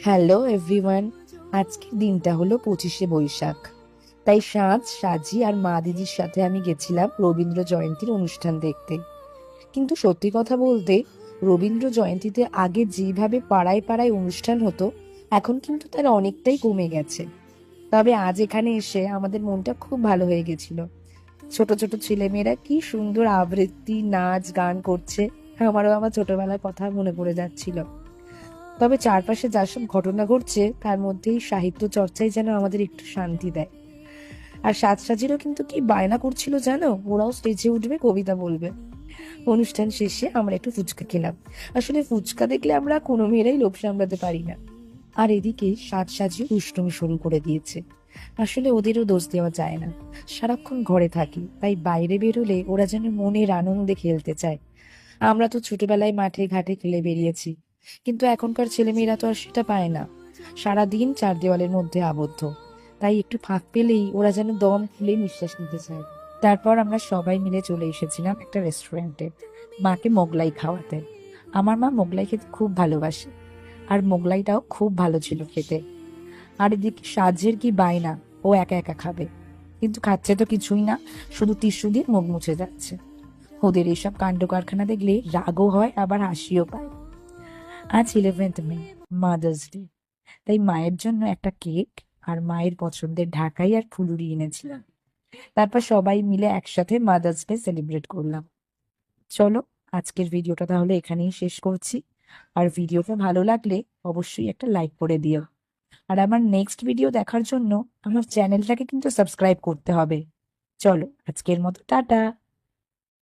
Hello everyone আজকের দিনটা হলো পঁচিশে বৈশাখ। তাই সাজ, সাজি আর মা দিদির সাথে আমি গেছিলাম রবীন্দ্র জয়ন্তীর অনুষ্ঠান দেখতে। কিন্তু সত্যি কথা বলতে, রবীন্দ্র জয়ন্তীতে আগে যেভাবে পাড়ায় পাড়ায় অনুষ্ঠান হতো, এখন কিন্তু তার অনেকটাই কমে গেছে। তবে আজ এখানে এসে আমাদের মনটা খুব ভালো হয়ে গেছিল। ছোট ছোট ছেলেমেয়েরা কি সুন্দর আবৃত্তি, নাচ, গান করছে, আমারও আমার ছোটবেলার কথা মনে পড়ে যাচ্ছিল। তবে চারপাশে যা সব ঘটনা ঘটছে, তার মধ্যেই সাহিত্য চর্চাই যেন আমাদের একটু শান্তি দেয়। আর সাজসাজিরও কিন্তু কি বায়না করছিল জানো? ওরাও স্টেজে উঠবে, কবিতা বলবে। অনুষ্ঠান শেষে আমরা একটু ফুচকা খেলাম। আসলে ফুচকা দেখলে আমরা কোনো মেয়েরাই লোভ সামলাতে পারি না। আর এদিকে সাজ সাজিও দুষ্টুমি শুরু করে দিয়েছে। আসলে ওদেরও দোষ দেওয়া যায় না। সারাক্ষণ ঘরে থাকি, তাই বাইরে বেরোলে ওরা যেন মনের আনন্দে খেলতে চায়। আমরা তো ছোটবেলায় মাঠে ঘাটে খেলে বেরিয়েছি। কিন্তু এখনকার ছেলেমেয়েরা তো আর সেটা পায় না। সারাদিন চার দেওয়ালের মধ্যে আবদ্ধ। তাই একটু ফাঁক পেলেই ওরা যেন দম খুলে নিঃশ্বাস নিতে চায়। তারপর আমরা সবাই মিলে চলে এসেছিলাম একটা রেস্টুরেন্টে। মাকে মোগলাই খাওয়াতে। আমার মা মোগলাই খেতে খুব ভালোবাসে। আর মোগলাইটাও খুব ভালো ছিল খেতে। আর এদিকে সাজের কি বায়না, ও একা একা খাবে। কিন্তু খাচ্ছে তো কিছুই না, শুধু টিস্যু দিয়ে মুখ মুছে যাচ্ছে। ওদের এইসব কাণ্ড কারখানা দেখলে রাগও হয়, আবার হাসিও পায়। আজ ইলেভেন্থ মে মাদার্স ডে তাই মায়ের জন্য একটা কেক আর মায়ের পছন্দের ঢাকাই আর ফুলুরি এনেছিলাম। তারপর সবাই মিলে একসাথে মাদার্স ডে সেলিব্রেট করলাম। চলো, আজকের ভিডিওটা তাহলে এখানেই শেষ করছি। আর ভিডিওটা ভালো লাগলে অবশ্যই একটা লাইক করে দিও। আর আমার নেক্সট ভিডিও দেখার জন্য আমার চ্যানেলটাকে কিন্তু সাবস্ক্রাইব করতে হবে। চলো, আজকের মতো টাটা।